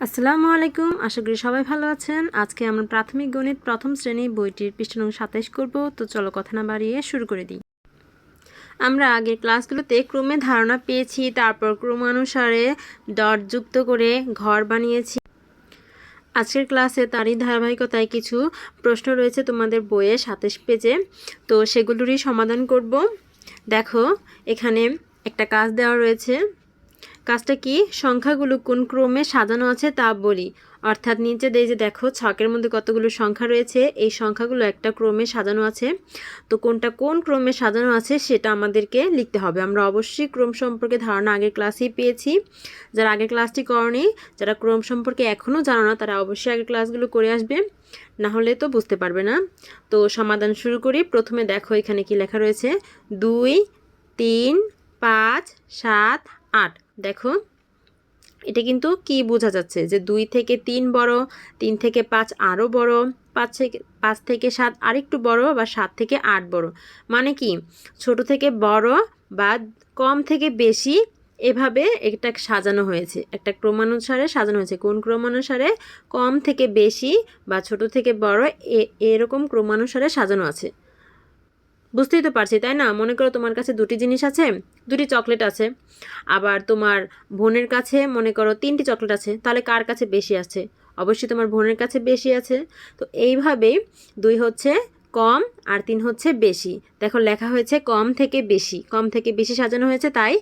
আসসালামু আলাইকুম। আশা করি সবাই ভালো আছেন। আজকে আমরা প্রাথমিক গণিত প্রথম শ্রেণি বইটির পৃষ্ঠা নং সাতাইশ করব। তো চলো কথা না বাড়িয়ে শুরু করে দিই। আমরা আগের ক্লাসগুলোতে ক্রমে ধারণা পেয়েছি, তারপর ক্রমানুসারে ডট যুক্ত করে ঘর বানিয়েছি। আজকের ক্লাসে তারই ধারাবাহিকতায় কিছু প্রশ্ন রয়েছে তোমাদের বইয়ে সাতাশ পেজে। তো সেগুলোরই সমাধান করব। দেখো, এখানে একটা কাজ দেওয়া রয়েছে। কাজটা কি? সংখ্যাগুলো কোন ক্রমে সাজানো আছে তা বলি। অর্থাৎ নিচে দিয়ে যে দেখো, ছকের মধ্যে কতগুলো সংখ্যা রয়েছে, এই সংখ্যাগুলো একটা ক্রমে সাজানো আছে। তো কোনটা কোন ক্রমে সাজানো আছে সেটা আমাদেরকে লিখতে হবে। আমরা অবশ্যই ক্রম সম্পর্কে ধারণা আগের ক্লাসেই পেয়েছি। যারা আগের ক্লাসটি করনি, যারা ক্রম সম্পর্কে এখনও জানো না, তারা অবশ্যই আগের ক্লাসগুলো করে আসবে। না হলে তো বুঝতে পারবে না। তো সমাধান শুরু করি। প্রথমে দেখো এখানে কি লেখা রয়েছে। দুই, তিন, পাঁচ, সাত, আট। দেখো, এটা কিন্তু কি বোঝা যাচ্ছে যে দুই থেকে তিন বড়, তিন থেকে পাঁচ আরও বড়, পাঁচ থেকে পাঁচ থেকে সাত আরেকটু বড় বা সাত থেকে আট বড়। মানে কি, ছোট থেকে বড় বা কম থেকে বেশি এভাবে এটা সাজানো হয়েছে। একটা ক্রমানুসারে সাজানো হয়েছে। কোন ক্রমানুসারে? কম থেকে বেশি বা ছোট থেকে বড় এরকম ক্রমানুসারে সাজানো আছে। বুঝতেই তো পারছি, তাই না? মনে করো তোমার কাছে দুটি জিনিস আছে, দুটি চকলেট আছে। আবার তোমার বোনের কাছে মনে করো তিনটি চকলেট আছে, তাহলে কার কাছে বেশি আছে? অবশ্যই তোমার বোনের কাছে বেশি আছে। তো এইভাবেই দুই হচ্ছে কম আর তিন হচ্ছে বেশি। দেখো, লেখা হয়েছে কম থেকে বেশি। কম থেকে বেশি সাজানো হয়েছে, তাই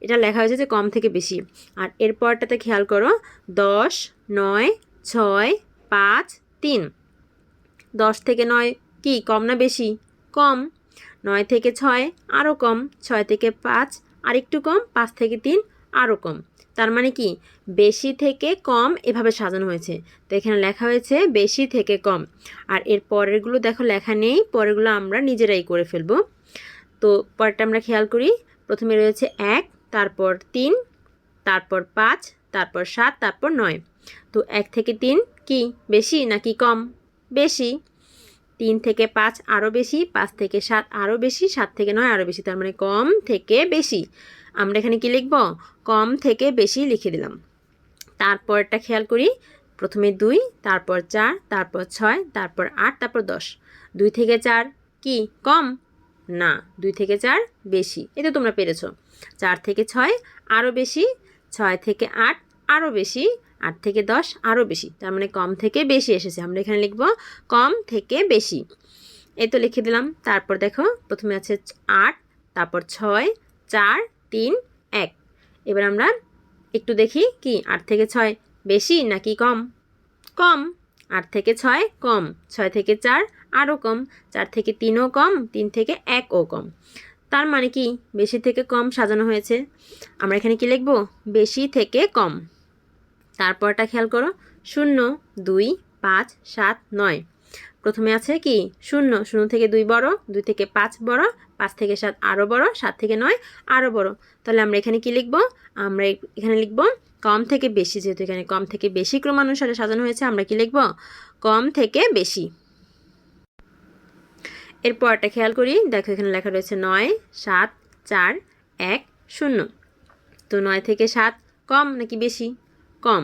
এটা লেখা হয়েছে যে কম থেকে বেশি। আর এরপরটাতে খেয়াল করো, দশ, নয়, ছয়, পাঁচ, তিন। দশ থেকে নয় কি, কম না বেশি? কম। নয় থেকে ছয়, আরও কম, ছয় থেকে পাঁচ, আরেকটু কম, পাঁচ থেকে তিন, আরও কম। তার মানে কি? বেশি থেকে কম এভাবে সাজানো হয়েছে। তো এখানে লেখা হয়েছে বেশি থেকে কম। আর এর পরেরগুলো দেখো লেখা নেই, পরেরগুলো আমরা নিজেরাই করে ফেলব। তো পরেরটা আমরা খেয়াল করি। প্রথমে রয়েছে এক, তারপর তিন, তারপর পাঁচ, তারপর সাত, তারপর নয়। তো এক থেকে তিন কি, বেশি নাকি কম? বেশি। তিন থেকে পাঁচ আরও বেশি, পাঁচ থেকে সাত আরও বেশি, সাত থেকে নয় আরও বেশি, তার মানে কম থেকে বেশি। আমরা এখানে কি লিখব? কম থেকে বেশি লিখে দিলাম। তারপরটা খেয়াল করি, প্রথমে দুই, তারপর চার, তারপর ছয়, তারপর আট, তারপর দশ। দুই থেকে চার কি? কম? না, দুই থেকে চার বেশি। এটা তোমরা পেরেছ। চার থেকে ছয় আরও বেশি, ছয় থেকে আট আরও বেশি আট থেকে দশ আরও বেশি। তার মানে কম থেকে বেশি এসেছে। আমরা এখানে লিখব কম থেকে বেশি। এই তো লিখে দিলাম। তারপর দেখো, প্রথমে আছে আট, তারপর ছয়, চার, তিন, এক। এবার আমরা একটু দেখি কি, আট থেকে ছয় বেশি নাকি কম? কম। আট থেকে ছয় কম। ছয় থেকে চার আরও কম। চার থেকে তিনও কম। তিন থেকে একও কম। তার মানে কি, বেশি থেকে কম সাজানো হয়েছে। আমরা এখানে কি লিখব? বেশি থেকে কম। তারপরটা খেয়াল করো, শূন্য, দুই, পাঁচ, সাত, নয়। প্রথমে আছে কি? শূন্য শূন্য থেকে দুই বড়, দুই থেকে পাঁচ বড়, পাঁচ থেকে সাত আরও বড়, সাত থেকে নয় আরও বড়। তাহলে আমরা এখানে কি লিখব? আমরা এখানে লিখব, কম থেকে বেশি, যেহেতু এখানে কম থেকে বেশি ক্রমানুসারে সাজানো হয়েছে, আমরা কি লিখব? কম থেকে বেশি। এরপরটা খেয়াল করি, দেখো এখানে লেখা রয়েছে নয়, সাত, চার, এক, শূন্য। তো নয় থেকে সাত কম নাকি বেশি? কম,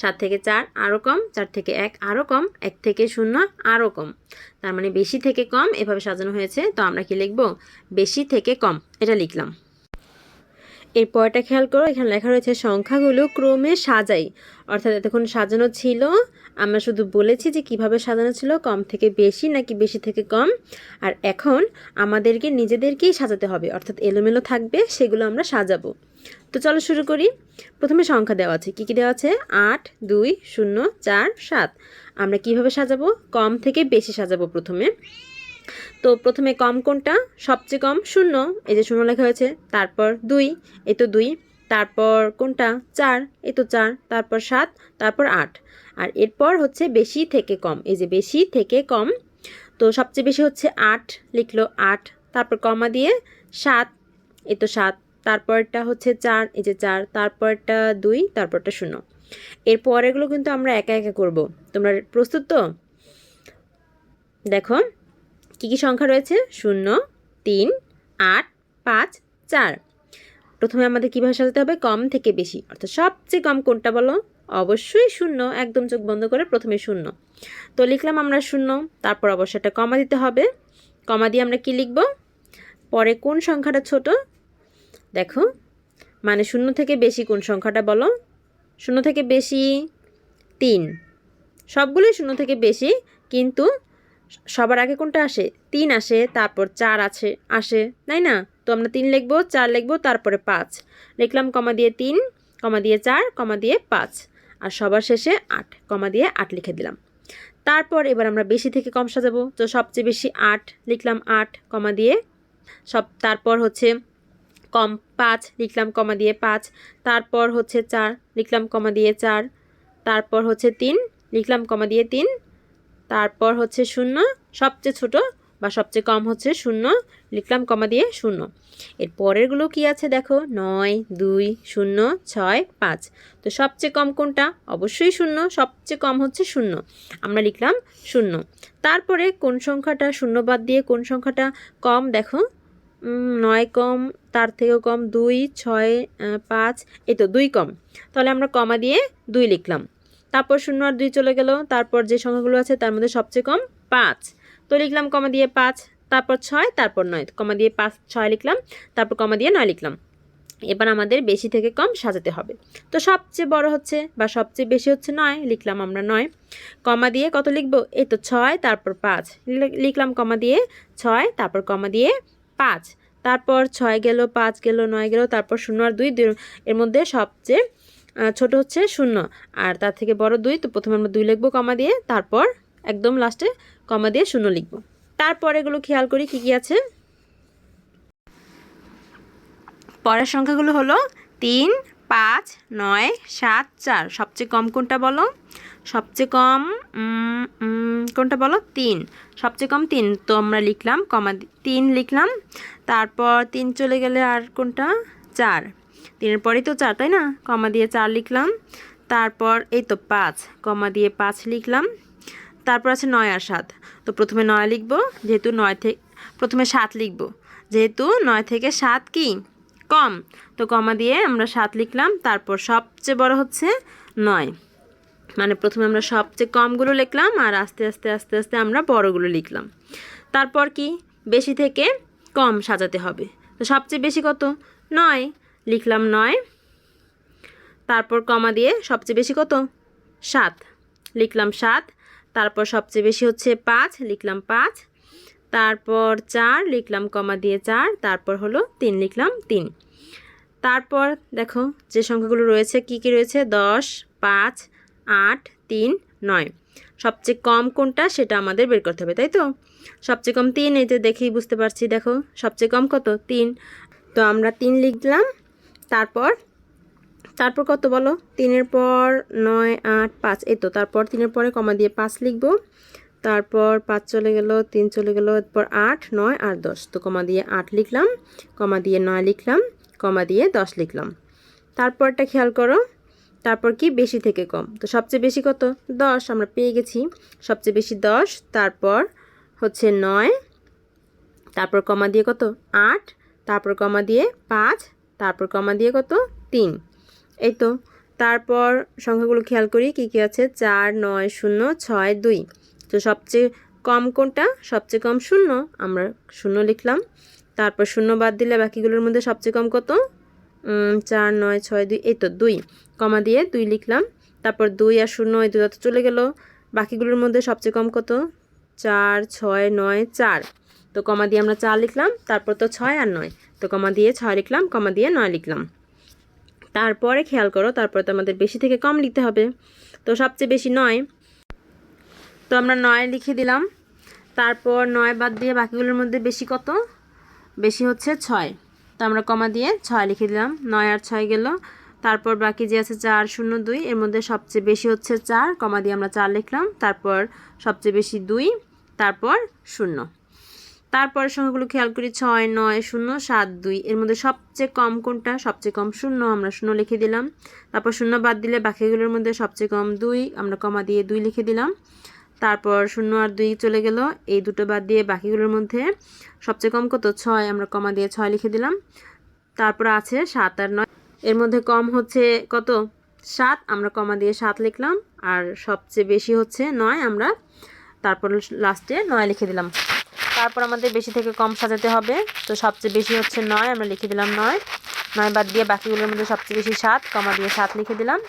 সাত থেকে চার আরও কম, চার থেকে এক আরও কম, এক থেকে শূন্য আরও কম। তার মানে বেশি থেকে কম এভাবে সাজানো হয়েছে, তো আমরা কি লিখব? বেশি থেকে কম, এটা লিখলাম। এরপরটা খেয়াল করো, এখানে লেখা রয়েছে, সংখ্যাগুলো ক্রমে সাজাই। অর্থাৎ এতক্ষণ সাজানো ছিল, আমরা শুধু বলেছি যে কীভাবে সাজানো ছিল, কম থেকে বেশি নাকি বেশি থেকে কম। আর এখন আমাদেরকে নিজেদেরকেই সাজাতে হবে, অর্থাৎ এলোমেলো থাকবে, সেগুলো আমরা সাজাবো। তো চলো শুরু করি। প্রথমে সংখ্যা দেওয়া আছে। কী কী দেওয়া আছে? আট, দুই, শূন্য, চার, সাত। আমরা কীভাবে সাজাবো? কম থেকে বেশি সাজাবো প্রথমে। তো প্রথমে কম কোনটা? সবচেয়ে কম শূন্য। এই যে শূন্য লেখা হয়েছে। তারপর দুই, এ তো দুই। তারপর কোনটা? চার, এ তো চার। তারপর সাত, তারপর আট। আর এরপর হচ্ছে বেশি থেকে কম। এই যে বেশি থেকে কম। তো সবচেয়ে বেশি হচ্ছে আট। লিখলো আট। তারপর কমা দিয়ে সাত। এই তো সাত। তারপরটা হচ্ছে চার, এই যে চার, তারপরটা দুই, তারপরটা শূন্য। এর পরেগুলো কিন্তু আমরা একা একা করব। তোমরা প্রস্তুত তো? দেখো, কী কী সংখ্যা রয়েছে? শূন্য, তিন, আট, পাঁচ, চার। প্রথমে আমাদের কীভাবে সাজাতে হবে? কম থেকে বেশি। অর্থাৎ সবচেয়ে কম কোনটা বলো? অবশ্যই শূন্য। একদম চোখ বন্ধ করে প্রথমে শূন্য। তো লিখলাম আমরা শূন্য। তারপর অবশ্যই একটা কমা দিতে হবে। কমা দিয়ে আমরা কি লিখব? পরে কোন সংখ্যাটা ছোট? দেখো মানে শূন্য থেকে বেশি কোন সংখ্যাটা বলো? শূন্য থেকে বেশি তিন। সবগুলোই শূন্য থেকে বেশি, কিন্তু সবার আগে কোনটা আসে? তিন আসে, তারপর চার আছে, আসে, তাই না? তো আমরা তিন লিখব, চার লিখব, তারপরে পাঁচ। লিখলাম কমা দিয়ে তিন, কমা দিয়ে চার, কমা দিয়ে পাঁচ। আর সবার শেষে আট, কমা দিয়ে আট লিখে দিলাম। তারপর এবার আমরা বেশি থেকে কম সাজাবো। তো সবচেয়ে বেশি আট, লিখলাম আট, কমা দিয়ে সব, তারপর হচ্ছে কম পাঁচ, লিখলাম কমা দিয়ে পাঁচ, তারপর হচ্ছে চার, লিখলাম কমা দিয়ে চার, তারপর হচ্ছে তিন, লিখলাম কমা দিয়ে তিন, তারপর হচ্ছে শূন্য, সবচেয়ে ছোট বা সবচেয়ে কম হচ্ছে শূন্য, লিখলাম কমা দিয়ে শূন্য। এর পরেরগুলো কি আছে দেখো? নয়, দুই, শূন্য, ছয়, পাঁচ। তো সবচেয়ে কম কোনটা? অবশ্যই শূন্য, সবচেয়ে কম হচ্ছে শূন্য। আমরা লিখলাম শূন্য। তারপরে কোন সংখ্যাটা? শূন্য বাদ দিয়ে কোন সংখ্যাটা কম? দেখো নয় কম তার থেকেও কম দুই, ছয় পাঁচ, এই তো দুই কম। তাহলে আমরা কমা দিয়ে দুই লিখলাম। তারপর শূন্য আর দুই চলে গেল। তারপর যে সংখ্যাগুলো আছে তার মধ্যে সবচেয়ে কম পাঁচ। তো লিখলাম কমা দিয়ে পাঁচ, তারপর ছয়, তারপর নয়। কমা দিয়ে পাঁচ, ছয় লিখলাম, তারপর কমা দিয়ে নয় লিখলাম। এবার আমাদের বেশি থেকে কম সাজাতে হবে। তো সবচেয়ে বড় হচ্ছে বা সবচেয়ে বেশি হচ্ছে নয়, লিখলাম আমরা নয়। কমা দিয়ে কত লিখব? এই তো ছয়, তারপর পাঁচ। লিখলাম কমা দিয়ে ছয়, তারপর কমা দিয়ে পাঁচ। তারপর ছয় গেল, পাঁচ গেল, নয় গেল, তারপর শূন্য আর দুই এর মধ্যে সবচেয়ে ছোট হচ্ছে শূন্য। আর তার থেকে বড় দুই, তো প্রথমে আমরা দুই লিখব কমা দিয়ে, তারপর একদম লাস্টে কমা দিয়ে শূন্য লিখব। তারপর এগুলো খেয়াল করি কি কী আছে। পরের সংখ্যাগুলো হলো তিন পাঁচ, নয়, সাত, চার। সবচেয়ে কম কোনটা বলো? সবচেয়ে কম কোনটা বলো? তিন। সবচেয়ে কম তিন। তো আমরা লিখলাম কমা তিন লিখলাম। তারপর তিন চলে গেলে আর কোনটা? চার। তিনের পরেই তো চার, তাই না? কমা দিয়ে চার লিখলাম। তারপর এই তো পাঁচ। কমা দিয়ে পাঁচ লিখলাম। তারপর আছে নয় আর সাত। তো প্রথমে নয় লিখব, যেহেতু নয় থেকে প্রথমে সাত লিখব। যেহেতু নয় থেকে সাত কি? কম। তো কমা দিয়ে আমরা সাত লিখলাম, তারপর সবচেয়ে বড় হচ্ছে নয়। মানে প্রথমে আমরা সবচেয়ে কমগুলো লিখলাম আর আস্তে আস্তে আস্তে আস্তে আমরা বড়গুলো লিখলাম। তারপর কি? বেশি থেকে কম সাজাতে হবে। তো সবচেয়ে বেশি কত? নয়। লিখলাম নয়। তারপর কমা দিয়ে সবচেয়ে বেশি কত? সাত। লিখলাম সাত। তারপর সবচেয়ে বেশি হচ্ছে পাঁচ। লিখলাম পাঁচ। তারপর চার লিখলাম কমা দিয়ে চার, তারপর হলো তিন লিখলাম তিন। তারপর দেখো যে সংখ্যাগুলো রয়েছে, কি কি রয়েছে? দশ, পাঁচ, আট, তিন, নয়। সবচেয়ে কম কোনটা সেটা আমাদের বের করতে হবে, তাই তো? সবচেয়ে কম তিন, এই যে দেখেই বুঝতে পারছি, দেখো। সবচেয়ে কম কত? তিন। তো আমরা তিন লিখলাম, তারপর তারপর কত বলো? তিনের পর নয়, আট, পাঁচ, এই তো, তারপর তিনের পরে কমা দিয়ে পাঁচ লিখব। তারপর পাঁচ চলে গেল, তিন চলে গেল, এরপর আট, নয় আর দশ। তো কমা দিয়ে আট লিখলাম, কমা দিয়ে নয় লিখলাম, কমা দিয়ে দশ লিখলাম। তারপরটা খেয়াল করো, তারপর কি? বেশি থেকে কম। তো সবচেয়ে বেশি কত? দশ, আমরা পেয়ে গেছি। সবচেয়ে বেশি দশ, তারপর হচ্ছে নয়, তারপর কমা দিয়ে কত? আট, তারপর কমা দিয়ে পাঁচ, তারপর কমা দিয়ে কত? তিন। এই তো, তারপর সংখ্যাগুলো খেয়াল করি, কী কী আছে? চার, নয়, শূন্য, ছয়, দুই। তো সবচেয়ে কম কোনটা? সবচেয়ে কম শূন্য? আমরা শূন্য লিখলাম। তারপর শূন্য বাদ দিলে বাকিগুলোর মধ্যে সবচেয়ে কম কত? চার, নয়, ছয়, দুই, এই তো দুই। কমা দিয়ে দুই লিখলাম। তারপর দুই আর শূন্য, এই দুই তো চলে গেল। বাকিগুলোর মধ্যে সবচেয়ে কম কত? চার, ছয়, নয়, চার। তো কমা দিয়ে আমরা চার লিখলাম। তারপর তো ছয় আর নয়। তো কমা দিয়ে ছয় লিখলাম, কমা দিয়ে নয় লিখলাম। তারপরে খেয়াল করো, তারপরে তো আমাদের বেশি থেকে কম লিখতে হবে। তো সবচেয়ে বেশি নয়। তো আমরা নয় লিখে দিলাম। তারপর নয় বাদ দিয়ে বাকিগুলোর মধ্যে বেশি কত? বেশি হচ্ছে ছয়। তো আমরা কমা দিয়ে ছয় লিখে দিলাম। নয় আর ছয় গেল। তারপর বাকি যে আছে চার, শূন্য, দুই, এর মধ্যে সবচেয়ে বেশি হচ্ছে চার, কমা দিয়ে আমরা চার লিখলাম। তারপর সবচেয়ে বেশি দুই, তারপর শূন্য। তারপরে সংখ্যাগুলো খেয়াল করি, ছয়, নয়, শূন্য, সাত, দুই, এর মধ্যে সবচেয়ে কম কোনটা? সবচেয়ে কম শূন্য, আমরা শূন্য লিখে দিলাম। তারপর শূন্য বাদ দিলে বাকিগুলোর মধ্যে সবচেয়ে কম দুই, আমরা কমা দিয়ে দুই লিখে দিলাম। তারপর শূন্য আর দুই চলে গেল। এই দুটো বাদ দিয়ে বাকিগুলোর মধ্যে সবচেয়ে কম কত? ছয়, আমরা কমা দিয়ে ছয় লিখে দিলাম। তারপর আছে সাত আর নয়। এর মধ্যে কম হচ্ছে কত? সাত, আমরা কমা দিয়ে সাত লিখলাম। আর সবচেয়ে বেশি হচ্ছে নয়, আমরা তারপর লাস্টে নয় লিখে দিলাম। তারপর আমাদের বেশি থেকে কম সাজাতে হবে। তো সবচেয়ে বেশি হচ্ছে নয়, আমরা লিখে দিলাম নয়। নয় বাদ দিয়ে বাকিগুলোর মধ্যে সবচেয়ে বেশি সাত, কমা দিয়ে সাত লিখে দিলাম।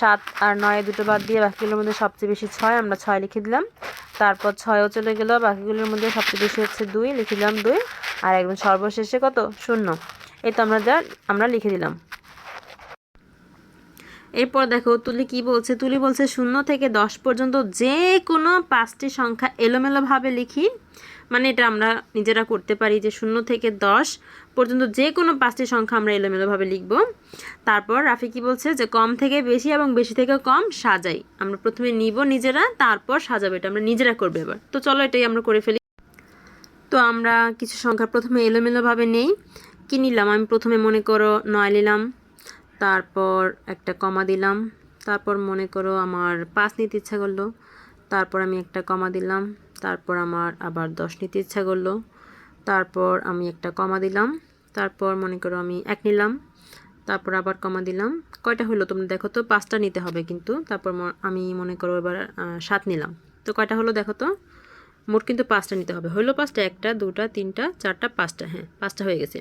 সাত আর নয় দুটো বাদ দিয়ে বাকিগুলোর মধ্যে সবচেয়ে বেশি ছয়, আমরা ছয় লিখে দিলাম। তারপর ছয়ও চলে গেল, বাকিগুলোর মধ্যে সবচেয়ে বেশি হচ্ছে দুই, লিখে দিলাম দুই। আর একদম সর্বশেষে কত? শূন্য। এই তো আমরা যা, আমরা লিখে দিলাম। এরপর দেখো, তুলি কি বলছে? তুলি বলছে শূন্য থেকে দশ পর্যন্ত যে কোনো পাঁচটি সংখ্যা এলোমেলোভাবে লিখি। মানে এটা আমরা নিজেরা করতে পারি যে শূন্য থেকে দশ পর্যন্ত যে কোনো পাঁচটি সংখ্যা আমরা এলোমেলোভাবে লিখব। তারপর রাফি কি বলছে যে কম থেকে বেশি এবং বেশি থেকে কম সাজাই। আমরা প্রথমে নিব নিজেরা, তারপর সাজাবো, এটা আমরা নিজেরা করব এবার। তো চলো এটাই আমরা করে ফেলি। তো আমরা কিছু সংখ্যা প্রথমে এলোমেলোভাবে নেই। কী নিলাম? আমি প্রথমে মনে করো নয় নিলাম, তারপর একটা কমা দিলাম, তারপর মনে করো আমার পাঁচ নিতে ইচ্ছা করল। তারপর আমি একটা কমা দিলাম, তারপর আমার আবার দশ নিতে ইচ্ছা করল, তারপর আমি একটা কমা দিলাম, তারপর মনে করো আমি এক নিলাম, তারপর আবার কমা দিলাম, কয়টা হলো তোমরা দেখো তো, পাঁচটা নিতে হবে কিন্তু, তারপর আমি মনে করো এবার সাত নিলাম, তো কয়টা হলো দেখো তো, মোট কিন্তু পাঁচটা নিতে হবে, হলো পাঁচটা, একটা, দুটা, তিনটা, চারটা, পাঁচটা হ্যাঁ পাঁচটা হয়ে গেছে,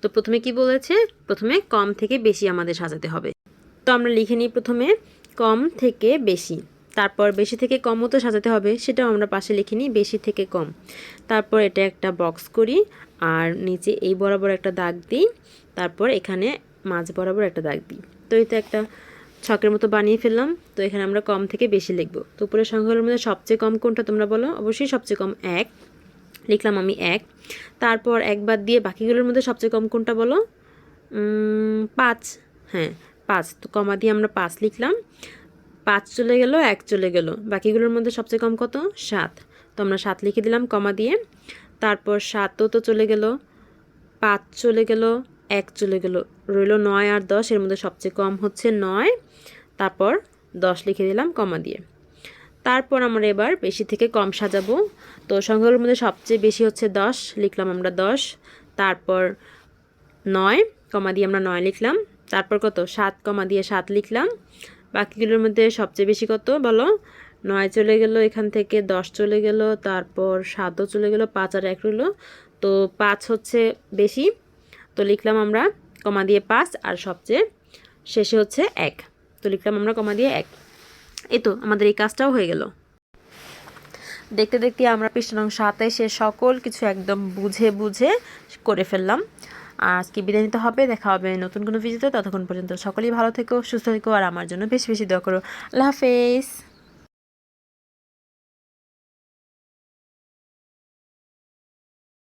তো প্রথমে কি বলেছে, প্রথমে কম থেকে বেশি আমাদের সাজাতে হবে, তো আমরা লিখে নিই প্রথমে, কম থেকে বেশি তারপর বেশি থেকে কমও তো সাজাতে হবে, সেটাও আমরা পাশে লিখে নিই, বেশি থেকে কম। তারপর এটা একটা বক্স করি, আর নিচে এই বরাবর একটা দাগ দিই, তারপর এখানে মাঝ বরাবর একটা দাগ দিই। তো এটা একটা ছকের মতো বানিয়ে ফেললাম, তো এখানে আমরা কম থেকে বেশি লিখব। তো উপরের সংখ্যাগুলোর মধ্যে সবচেয়ে কম কোনটা তোমরা বলো? অবশ্যই সবচেয়ে কম এক, লিখলাম আমি এক। তারপর একবার দিয়ে বাকিগুলোর মধ্যে সবচেয়ে কম কোনটা বলো? পাঁচ হ্যাঁ পাঁচ। তো কমা দিয়ে আমরা পাঁচ লিখলাম। পাঁচ চলে গেল, এক চলে গেল। বাকিগুলোর মধ্যে সবচেয়ে কম কত? সাত। তো আমরা সাত লিখে দিলাম কমা দিয়ে। তারপর সাতও তো চলে গেল, পাঁচ চলে গেল, এক চলে গেল। রইল নয় আর দশ, এর মধ্যে সবচেয়ে কম হচ্ছে নয়। তারপর দশ লিখে দিলাম কমা দিয়ে। তারপর আমরা এবার বেশি থেকে কম সাজাবো। তো সংখ্যাগুলোর মধ্যে সবচেয়ে বেশি হচ্ছে দশ, লিখলাম আমরা দশ। তারপর নয়, কমা দিয়ে আমরা নয় লিখলাম। তারপর কত? সাত, কমা দিয়ে সাত লিখলাম। বাকিগুলোর মধ্যে সবচেয়ে বেশি কত বলো? নয় চলে গেল, এখান থেকে দশ চলে গেল, তারপর সাতও চলে গেল, পাঁচ আর এক রইল। তো পাঁচ হচ্ছে বেশি। তো লিখলাম আমরা কমা দিয়ে পাঁচ আর সবচেয়ে শেষে হচ্ছে এক। তো লিখলাম আমরা কমা দিয়ে এক। এই তো আমাদের এই কাজটাও হয়ে গেল। দেখতে দেখতে আমরা পৃষ্ঠ নং সাতাইশে সকল কিছু একদম বুঝে বুঝে করে ফেললাম। আর আজকে বিদায় নিতে হবে, দেখা হবে নতুন কোনো ভিডিওতে, ততক্ষণ পর্যন্ত সকলেই ভালো থেকো, সুস্থ থেকো, আর আমার জন্য বেশি বেশি দোয়া করো। আল্লাহ হাফেজ।